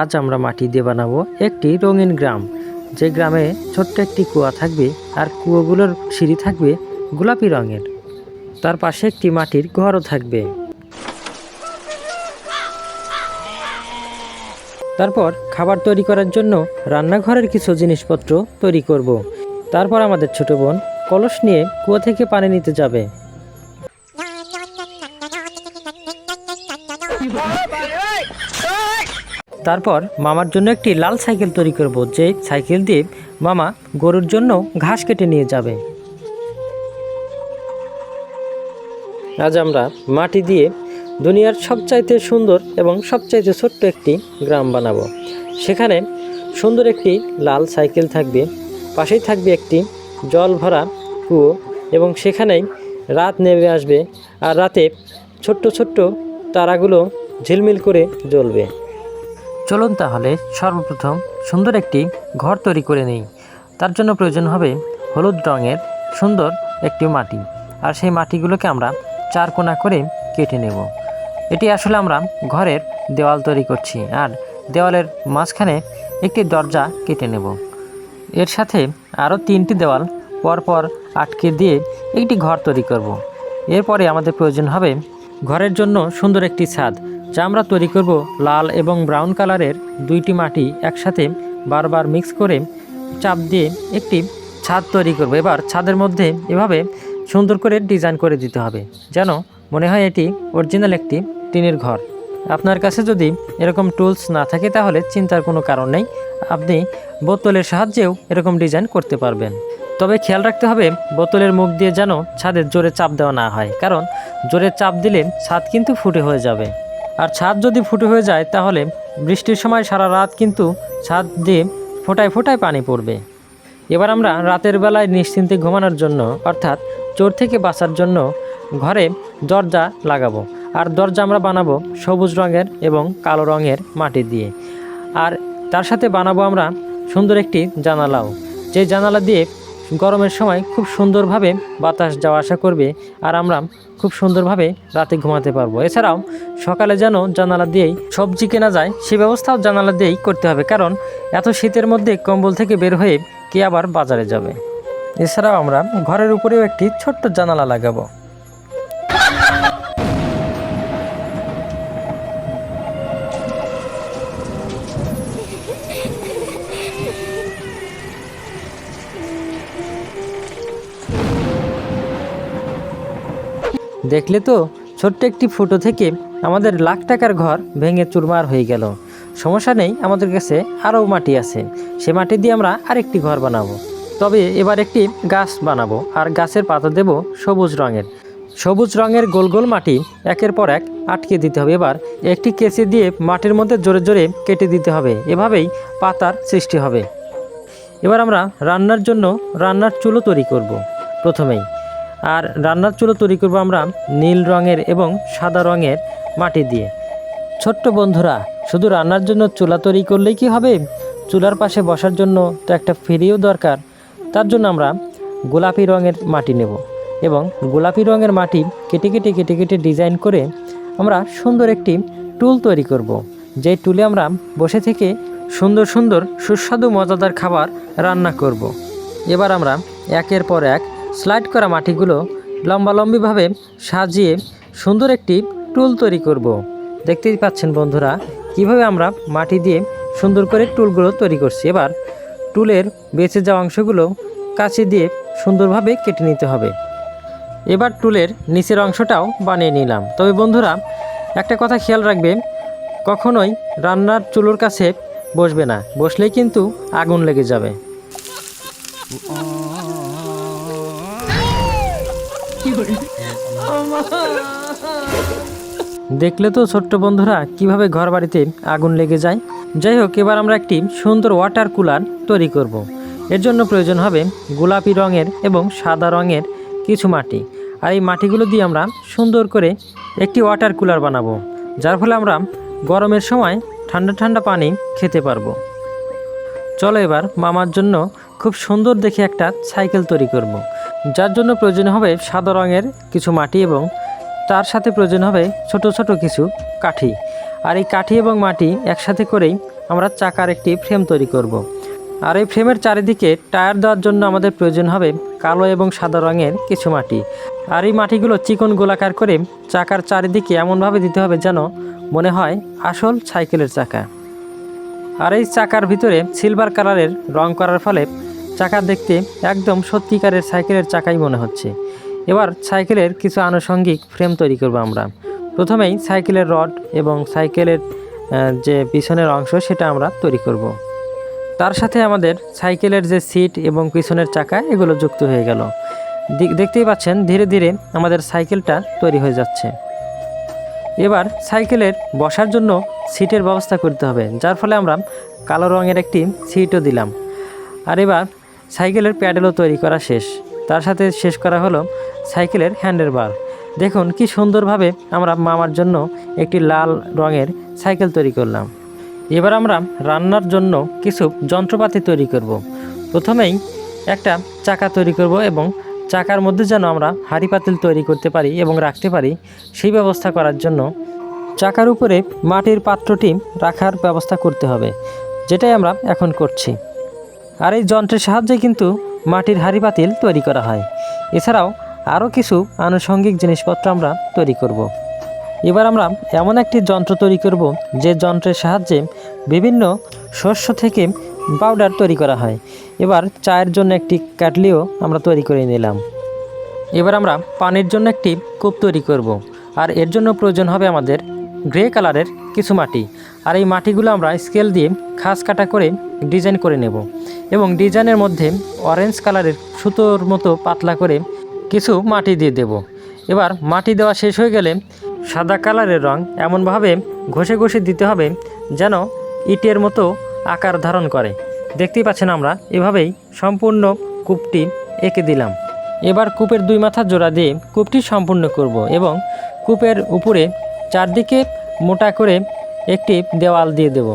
আজ আমরা মাটি দিয়ে বানাবো একটি রঙিন গ্রাম। যে গ্রামে ছোট্ট একটি কুয়া থাকবে আর কুয়োগুলোর সিঁড়ি থাকবে গোলাপি রঙের। তার পাশে একটি মাটির ঘরও থাকবে। তারপর খাবার তৈরি করার জন্য রান্নাঘরের কিছু জিনিসপত্র তৈরি করব। তারপর আমাদের ছোট বোন কলস নিয়ে কুয়া থেকে পানি নিতে যাবে। তারপর মামার জন্য একটি লাল সাইকেল তৈরি করব, যে সাইকেল দিয়ে মামা গরুর জন্য ঘাস কেটে নিয়ে যাবে। আজ আমরা মাটি দিয়ে দুনিয়ার সবচাইতে সুন্দর এবং সবচাইতে ছোট্ট একটি গ্রাম বানাবো। সেখানে সুন্দর একটি লাল সাইকেল থাকবে, পাশেই থাকবে একটি জল ভরা কুয়ো এবং সেখানেই রাত নেমে আসবে আর রাতে ছোট্ট ছোট্ট তারাগুলো ঝিলমিল করে জ্বলবে। চলুন তাহলে সর্বপ্রথম সুন্দর একটি ঘর তৈরি করে নিই। তার জন্য প্রয়োজন হবে হলুদ রঙের সুন্দর একটি মাটি। আর সেই মাটিগুলোকে আমরা চার কোনা করে কেটে নেব। এটি আসলে আমরা ঘরের দেওয়াল তৈরি করছি আর দেওয়ালের মাঝখানে একটি দরজা কেটে নেব। এর সাথে আরও তিনটি দেওয়াল পরপর আটকে দিয়ে একটি ঘর তৈরি করব। এরপরে আমাদের প্রয়োজন হবে ঘরের জন্য সুন্দর একটি ছাদ। যা আমরা তৈরি করব লাল এবং ব্রাউন কালারের দুইটি মাটি একসাথে বারবার মিক্স করে চাপ দিয়ে একটি ছাদ তৈরি করব। এবার ছাদের মধ্যে এভাবে সুন্দর করে ডিজাইন করে দিতে হবে, যেন মনে হয় এটি অরিজিনাল একটি টিনের ঘর। আপনার কাছে যদি এরকম টুলস না থাকে, তাহলে চিন্তার কোনো কারণ নেই। আপনি বোতলের সাহায্যেও এরকম ডিজাইন করতে পারবেন। তবে খেয়াল রাখতে হবে, বোতলের মুখ দিয়ে যেন ছাদে জোরে চাপ দেওয়া না হয়, কারণ জোরে চাপ দিলে ছাদ কিন্তু ফুটে হয়ে যাবে। আর ছাদ যদি ফুটে হয়ে যায়, তাহলে বৃষ্টির সময় সারা রাত কিন্তু ছাদ দিয়ে ফোটায় ফোটায় পানি পড়বে। এবার আমরা রাতের বেলায় নিশ্চিন্তে ঘুমানোর জন্য, অর্থাৎ চোর থেকে বাঁচার জন্য ঘরে দরজা লাগাবো। আর দরজা আমরা বানাবো সবুজ রঙের এবং কালো রঙের মাটি দিয়ে। আর তার সাথে বানাবো আমরা সুন্দর একটি জানালাও। যে জানালা দিয়ে গরমের সময় খুব সুন্দরভাবে বাতাস যাওয়া আসা করবে আর আমরা খুব সুন্দরভাবে রাতে ঘুমাতে পারব। এছাড়াও সকালে যেন জানালা দিয়েই সবজি কেনা যায়, সে ব্যবস্থাও জানালা দিয়েই করতে হবে। কারণ এত শীতের মধ্যে কম্বল থেকে বের হয়ে কে আবার বাজারে যাবে? এছাড়াও আমরা ঘরের উপরেও একটি ছোট্ট জানালা লাগাবো। দেখলে তো ছোট্ট একটি ফটো থেকে আমাদের লাখ টাকার ঘর ভেঙে চুরমার হয়ে গেল। সমস্যা নেই, আমাদের কাছে আরও মাটি আছে। সে মাটি দিয়ে আমরা আরেকটি ঘর বানাবো। তবে এবার একটি গাছ বানাবো আর গাছের পাতা দেব সবুজ রঙের। সবুজ রঙের গোল গোল মাটি একের পর এক আটকে দিতে হবে। এবার একটি কেচি দিয়ে মাটির মধ্যে জোরে জোরে কেটে দিতে হবে। এভাবেই পাতার সৃষ্টি হবে। এবার আমরা রান্নার জন্য রান্নার চুলো তৈরি করব। প্রথমেই আর রান্নার চুলো তৈরি করব আমরা নীল রঙের এবং সাদা রঙের মাটি দিয়ে ছোট্ট বন্ধুরা, শুধু রান্নার জন্য চুলা তৈরি করলেই কি হবে চুলার পাশে বসার জন্য তো একটা ফিরিও দরকার তার জন্য আমরা গোলাপি রঙের মাটি নেব এবং গোলাপি রঙের মাটি কেটে কেটে কেটে কেটে ডিজাইন করে আমরা সুন্দর একটি টুল তৈরি করব। যে টুলে আমরা বসে থেকে সুন্দর সুন্দর সুস্বাদু মজাদার খাবার রান্না করব। এবার আমরা একের পর এক স্লাইড করা মাটিগুলো লম্বালম্বিভাবে সাজিয়ে সুন্দর একটি টুল তৈরি করব। দেখতেই পাচ্ছেন বন্ধুরা, কীভাবে আমরা মাটি দিয়ে সুন্দর করে টুলগুলো তৈরি করছি। এবার টুলের বেঁচে যাওয়া অংশগুলো কাছে দিয়ে সুন্দরভাবে কেটে নিতে হবে। এবার টুলের নিচের অংশটাও বানিয়ে নিলাম। তবে বন্ধুরা, একটা কথা খেয়াল রাখবে, কখনোই রান্নার চুলোর কাছে বসবে না, বসলেই কিন্তু আগুন লেগে যাবে। দেখলে তো ছোট্ট বন্ধুরা, কীভাবে ঘর বাড়িতে আগুন লেগে যায় যাই হোক, এবার আমরা একটি সুন্দর ওয়াটার কুলার তৈরি করব। এর জন্য প্রয়োজন হবে গোলাপি রঙের এবং সাদা রঙের কিছু মাটি আর এই মাটিগুলো দিয়ে আমরা সুন্দর করে একটি ওয়াটার কুলার বানাবো, যার ফলে আমরা গরমের সময় ঠান্ডা ঠান্ডা পানি খেতে পারব চলো এবার মামার জন্য খুব সুন্দর দেখে একটা সাইকেল তৈরি করব। যার জন্য প্রয়োজন হবে সাদা রঙের কিছু মাটি এবং তার সাথে প্রয়োজন হবে ছোট ছোট কিছু কাঠি। আর এই কাঠি এবং মাটি একসাথে করেই আমরা চাকার একটি ফ্রেম তৈরি করব। আর এই ফ্রেমের চারিদিকে টায়ার দেওয়ার জন্য আমাদের প্রয়োজন হবে কালো এবং সাদা রঙের কিছু মাটি। আর এই মাটিগুলো চিকন গোলাকার করে চাকার চারিদিকে এমনভাবে দিতে হবে যেন মনে হয় আসল সাইকেলের চাকা। আর এই চাকার ভিতরে সিলভার কালারের রং করার ফলে চাকা দেখতে একদম সত্যিকারের সাইকেলের চাকাই মনে হচ্ছে। এবার সাইকেলের কিছু আনুষঙ্গিক ফ্রেম তৈরি করব আমরা। প্রথমেই সাইকেলের রড এবং সাইকেলের যে পিছনের অংশ সেটা আমরা তৈরি করব। তার সাথে আমাদের সাইকেলের যে সিট এবং পিছনের চাকা, এগুলো যুক্ত হয়ে গেল। দেখতেই পাচ্ছেন, ধীরে ধীরে আমাদের সাইকেলটা তৈরি হয়ে যাচ্ছে। এবার সাইকেলের বসার জন্য সিটের ব্যবস্থা করতে হবে, যার ফলে আমরা কালো রঙের একটি সিটও দিলাম। আর এবার সাইকেলের প্যাডেলও তৈরি করা শেষ। তার সাথে শেষ করা হলো সাইকেলের হ্যান্ডেল বার দেখুন কি সুন্দরভাবে আমরা মামার জন্য একটি লাল রঙের সাইকেল তৈরি করলাম। এবার আমরা রান্নার জন্য কিছু যন্ত্রপাতি তৈরি করব। প্রথমেই একটা চাকা তৈরি করব এবং চাকার মধ্যে যেন আমরা হাঁড়ি পাতিল তৈরি করতে পারি এবং রাখতে পারি, সেই ব্যবস্থা করার জন্য চাকার উপরে মাটির পাত্রটি রাখার ব্যবস্থা করতে হবে, যেটাই আমরা এখন করছি। আর এই যন্ত্রের সাহায্যে কিন্তু মাটির হাঁড়ি পাতিল তৈরি করা হয় এছাড়াও আরও কিছু আনুষঙ্গিক জিনিসপত্র আমরা তৈরি করব। এবার আমরা এমন একটি যন্ত্র তৈরি করব যে যন্ত্রের সাহায্যে বিভিন্ন শস্য থেকে পাউডার তৈরি করা হয় এবার চায়ের জন্য একটি কাটলিও আমরা তৈরি করে নিলাম এবার আমরা পানির জন্য একটি কূপ তৈরি করব। আর এর জন্য প্রয়োজন হবে আমাদের গ্রে কালারের কিছু মাটি আর এই মাটিগুলো আমরা স্কেল দিয়ে খাস কাটা করে ডিজাইন করে নেব এবং ডিজাইনের মধ্যে অরেঞ্জ কালারের সুতোর মতো পাতলা করে কিছু মাটি দিয়ে দেব। এবার মাটি দেওয়া শেষ হয়ে গেলে সাদা কালারের রং এমনভাবে ঘষে ঘষে দিতে হবে যেন ইটের মতো আকার ধারণ করে। দেখতেই পাচ্ছেন আমরা, এভাবেই সম্পূর্ণ কূপটি এঁকে দিলাম। এবার কূপের দুই মাথা জোড়া দিয়ে কূপটি সম্পূর্ণ করব এবং কূপের উপরে চারদিকে মোটা করে একটি দেওয়াল দিয়ে দেব।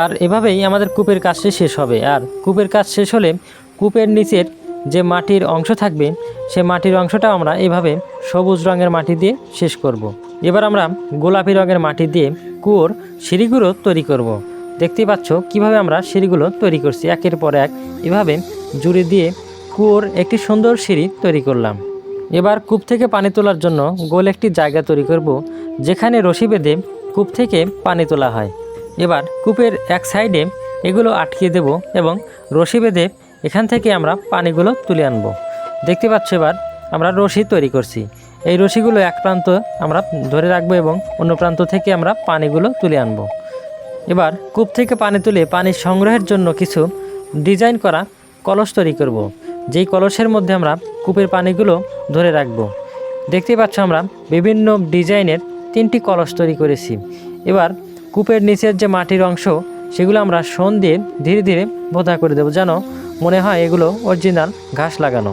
আর এভাবেই আমাদের কূপের কাজটি শেষ হবে আর কূপের কাজ শেষ হলে কূপের নিচের যে মাটির অংশ থাকবে, সে মাটির অংশটা আমরা এভাবে সবুজ রঙের মাটি দিয়ে শেষ করব। এবার আমরা গোলাপি রঙের মাটি দিয়ে কুয়োর সিঁড়িগুলো তৈরি করব। দেখতেই পাচ্ছ কীভাবে আমরা সিঁড়িগুলো তৈরি করছি একের পর এক এভাবে জুড়ে দিয়ে কুয়োর একটি সুন্দর সিঁড়ি তৈরি করলাম এবার কূপ থেকে পানি তোলার জন্য গোল একটি জায়গা তৈরি করব, যেখানে রশি বেঁধে কূপ থেকে পানি তোলা হয় এবার কূপের এক সাইডে এগুলো আটকে দেব এবং রশি বেঁধে এখান থেকে আমরা পানিগুলো তুলে আনব। দেখতে পাচ্ছ এবার আমরা রশি তৈরি করছি। এই রশিগুলো এক প্রান্ত আমরা ধরে রাখব এবং অন্য প্রান্ত থেকে আমরা পানিগুলো তুলে আনব। এবার কূপ থেকে পানি তুলে পানি সংগ্রহের জন্য কিছু ডিজাইন করা কলস তৈরি করব। যেই কলসের মধ্যে আমরা কূপের পানিগুলো ধরে রাখব। দেখতে পাচ্ছ আমরা বিভিন্ন ডিজাইনের তিনটি কলস তৈরি করেছি। এবার কূপের নিচের যে মাটির অংশ, সেগুলো আমরা শন দিয়ে ধীরে ধীরে বোধা করে দেবো। যেন মনে হয় এগুলো অরিজিনাল ঘাস লাগানো।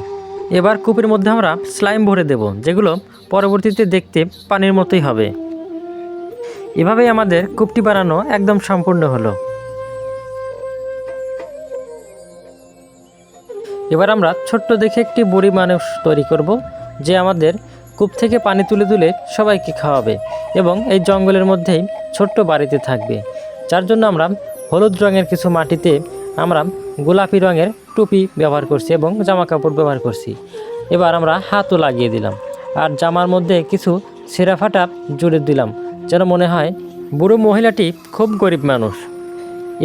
এবার কূপের মধ্যে আমরা স্লাইম ভরে দেব, যেগুলো পরবর্তীতে দেখতে পানির মতোই হবে। এভাবেই আমাদের কূপটি বানানো একদম সম্পূর্ণ হলো। এবার আমরা ছোট্ট দেখে একটি বুড়ি মানুষ তৈরি করব, যে আমাদের কূপ থেকে পানি তুলে তুলে সবাইকে খাওয়াবে এবং এই জঙ্গলের মধ্যেই ছোট্ট বাড়িতে থাকবে। যার জন্য আমরা হলুদ রঙের কিছু মাটিতে আমরা গোলাপি রঙের টুপি ব্যবহার করছি এবং জামা কাপড় ব্যবহার করছি। এবার আমরা হাতও লাগিয়ে দিলাম আর জামার মধ্যে কিছু সেরা ফাটা জুড়ে দিলাম যেন মনে হয় বুড়ো মহিলাটি খুব গরিব মানুষ।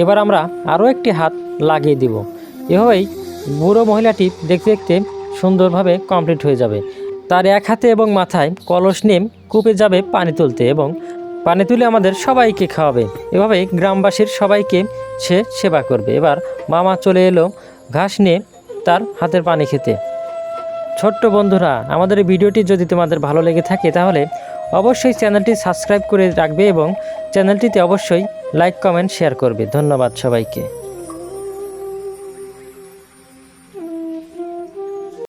এবার আমরা আরও একটি হাত লাগিয়ে দিব। এভাবেই বুড়ো মহিলাটি দেখতে দেখতে সুন্দরভাবে কমপ্লিট হয়ে যাবে। তার এক হাতে এবং মাথায় কলস নিয়ে কূপে যাবে পানি তুলতে এবং পানি তুলে আমাদের সবাইকে খাওয়াবে। এভাবে গ্রামবাসীর সবাইকে সে সেবা করবে। এবার মামা চলে এলো ঘাস নিয়ে তার হাতের পানি খেতে। ছোট্ট বন্ধুরা, আমাদের এই ভিডিওটি যদি তোমাদের ভালো লেগে থাকে তাহলে অবশ্যই চ্যানেলটি সাবস্ক্রাইব করে রাখবে এবং চ্যানেলটিতে অবশ্যই লাইক, কমেন্ট, শেয়ার করবে। ধন্যবাদ সবাইকে।